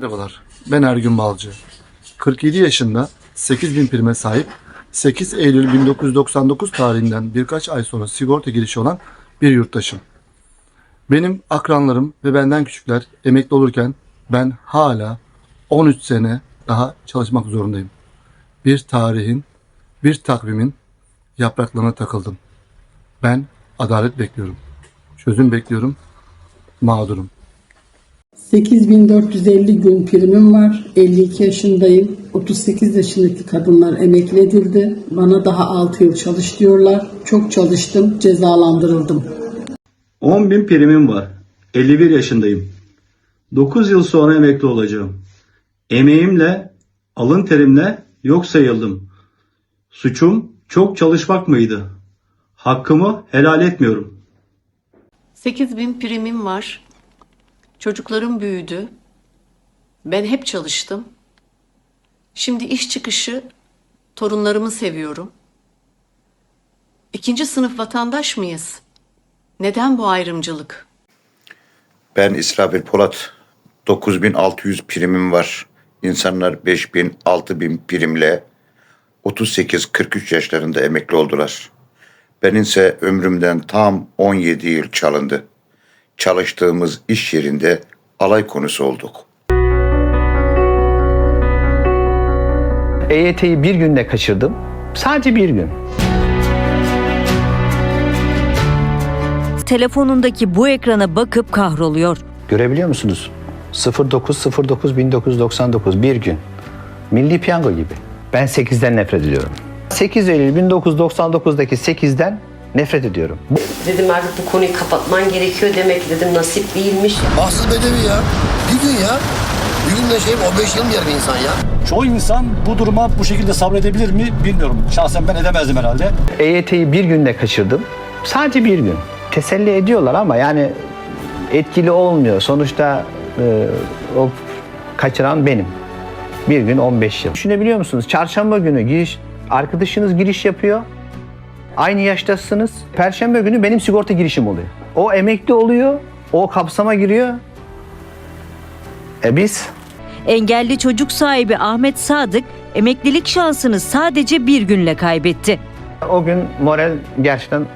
Merhabalar, ben Ergün Balcı. 47 yaşında 8000 prime sahip, 8 Eylül 1999 tarihinden birkaç ay sonra sigorta girişi olan bir yurttaşım. Benim akranlarım ve benden küçükler emekli olurken ben hala 13 sene daha çalışmak zorundayım. Bir tarihin, bir takvimin yapraklarına takıldım. Ben adalet bekliyorum. Çözüm bekliyorum. Mağdurum. 8450 gün primim var. 52 yaşındayım. 38 yaşındaki kadınlar emekli edildi. Bana daha 6 yıl çalış diyorlar. Çok çalıştım, cezalandırıldım. 10 bin primim var. 51 yaşındayım. 9 yıl sonra emekli olacağım. Emeğimle, alın terimle yok sayıldım. Suçum çok çalışmak mıydı? Hakkımı helal etmiyorum. 8 bin primim var. Çocuklarım büyüdü. Ben hep çalıştım. Şimdi iş çıkışı torunlarımı seviyorum. İkinci sınıf vatandaş mıyız? Neden bu ayrımcılık? Ben İsrafil Polat. 9600 primim var. İnsanlar 5000, 6000 primle 38-43 yaşlarında emekli oldular. Benim ömrümden tam 17 yıl çalındı. Çalıştığımız iş yerinde alay konusu olduk. EYT'yi bir günde kaçırdım. Sadece bir gün. telefonundaki bu ekrana bakıp kahroluyor. Görebiliyor musunuz? 0909 1999 bir gün. Milli piyango gibi. Ben 8'den nefret ediyorum. 8 Eylül 1999'daki 8'den nefret ediyorum. Dedim artık bu konuyu kapatman gerekiyor demek ki dedim nasip değilmiş. Bahtsız bedevi ya. Bir gün ya. Bir günde şey 15 yıl mı yer bir insan ya? Çoğu insan bu duruma bu şekilde sabredebilir mi bilmiyorum. Şahsen ben edemezdim herhalde. EYT'yi bir günde kaçırdım. Sadece bir gün. Teselli ediyorlar ama yani etkili olmuyor. Sonuçta e, o kaçıran benim. Bir gün 15 yıl. Düşünebiliyor musunuz? Çarşamba günü giriş, arkadaşınız giriş yapıyor. Aynı yaştasınız. Perşembe günü benim sigorta girişim oluyor. O emekli oluyor. O kapsama giriyor. E biz Engelli çocuk sahibi Ahmet Sadık emeklilik şansını sadece bir günle kaybetti. O gün moral gerçekten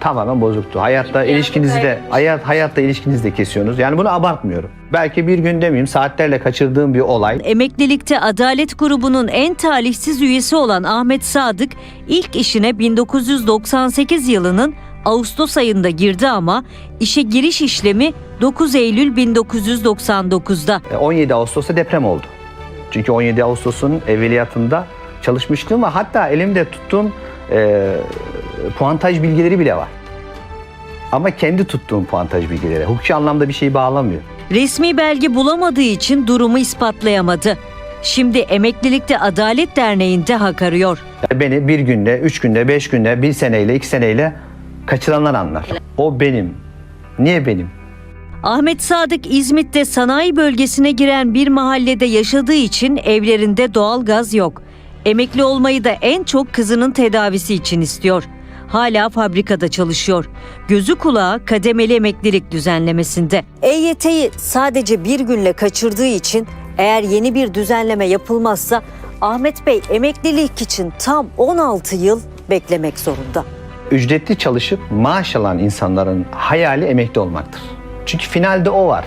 tamamen bozuktu. Hayatta ilişkinizi de hayat hayatta ilişkinizi de kesiyorsunuz. Yani bunu abartmıyorum. Belki bir gün demeyeyim saatlerle kaçırdığım bir olay. Emeklilikte Adalet grubunun en talihsiz üyesi olan Ahmet Sadık ilk işine 1998 yılının Ağustos ayında girdi ama işe giriş işlemi 9 Eylül 1999'da. E, 17 Ağustos'ta deprem oldu. Çünkü 17 Ağustos'un evveliyatında çalışmıştım ve hatta elimde tuttuğum e, puantaj bilgileri bile var. Ama kendi tuttuğum puantaj bilgileri. Hukuki anlamda bir şey bağlamıyor. Resmi belge bulamadığı için durumu ispatlayamadı. Şimdi Emeklilikte Adalet Derneği'nde hak arıyor. Beni bir günde, üç günde, beş günde, bir seneyle, iki seneyle kaçıranlar anlar. O benim. Niye benim? Ahmet Sadık İzmit'te sanayi bölgesine giren bir mahallede yaşadığı için evlerinde doğal gaz yok. Emekli olmayı da en çok kızının tedavisi için istiyor. Hala fabrikada çalışıyor. Gözü kulağı kademeli emeklilik düzenlemesinde. EYT'yi sadece bir günle kaçırdığı için eğer yeni bir düzenleme yapılmazsa Ahmet Bey emeklilik için tam 16 yıl beklemek zorunda. Ücretli çalışıp maaş alan insanların hayali emekli olmaktır. Çünkü finalde o var.